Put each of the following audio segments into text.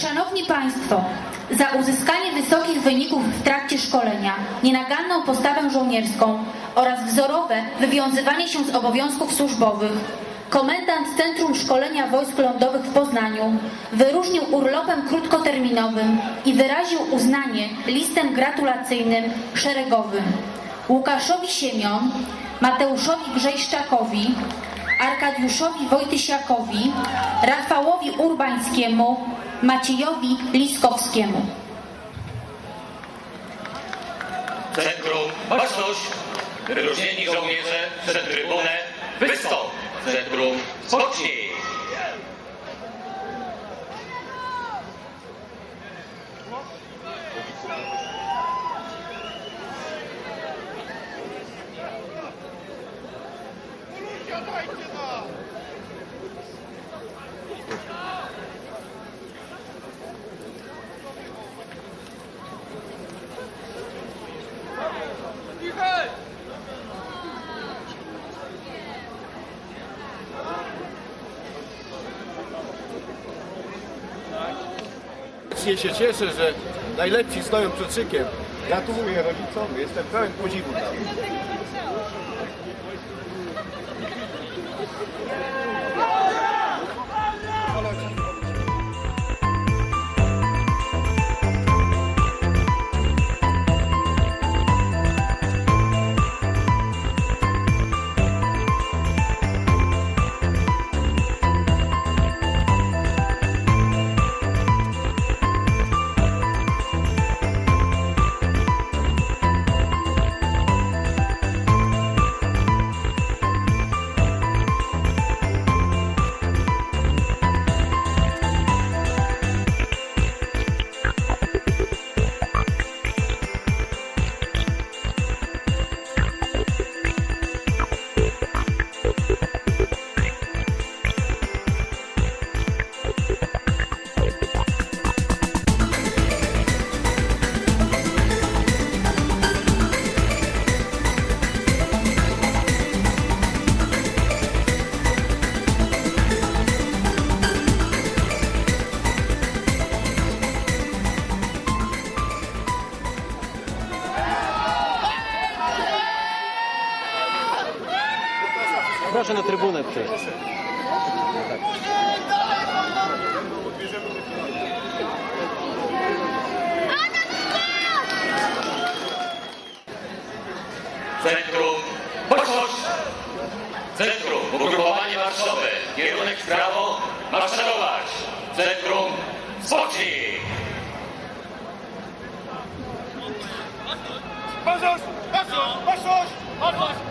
Szanowni Państwo, za uzyskanie wysokich wyników w trakcie szkolenia, nienaganną postawę żołnierską oraz wzorowe wywiązywanie się z obowiązków służbowych, komendant Centrum Szkolenia Wojsk Lądowych w Poznaniu wyróżnił urlopem krótkoterminowym i wyraził uznanie listem gratulacyjnym szeregowym. Łukaszowi Siemion, Mateuszowi Grzejszczakowi, Arkadiuszowi Wojtysiakowi, Rafałowi Urbańskiemu, Maciejowi Liskowskiemu. Centrum Baczność, wyróżnieni żołnierze przed trybunę, wystąp! Centrum Spocznij! Serdecznie się cieszę, że najlepsi stoją przed szykiem. Gratuluję rodzicom, jestem pełen podziwu dla nich. Proszę na trybunę przejść. Centrum Baczność! Centrum Ugrupowanie Marszowe, kierunek w prawo, marszować! Centrum Spocznij! Basoś! Basoś! Basoś! Basoś!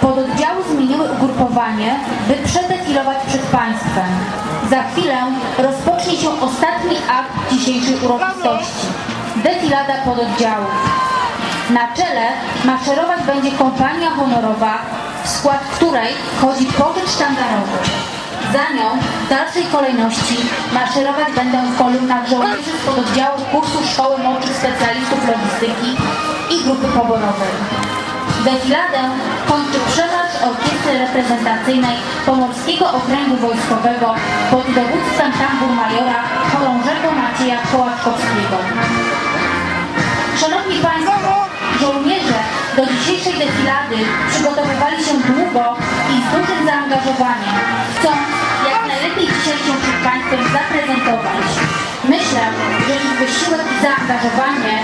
pododdziały zmieniły ugrupowanie, by przedefilować przed Państwem. Za chwilę rozpocznie się ostatni akt dzisiejszej uroczystości. Defilada pododdziałów. Na czele maszerować będzie kompania honorowa, w skład której wchodzi poczet sztandarowy. Za nią w dalszej kolejności maszerować będą w kolumnach żołnierzy z pododdziałów kursu Szkoły Młodszych Specjalistów Logistyki i Grupy Poborowej. Defiladę kończy Reprezentacyjnej Pomorskiego Okręgu Wojskowego pod dowództwem tambur majora chorążego Macieja Kołaczkowskiego. Szanowni Państwo, żołnierze do dzisiejszej defilady przygotowywali się długo i z dużym zaangażowaniem, chcąc jak najlepiej dzisiaj się przed Państwem zaprezentować. Myślę, że ich wysiłek i zaangażowanie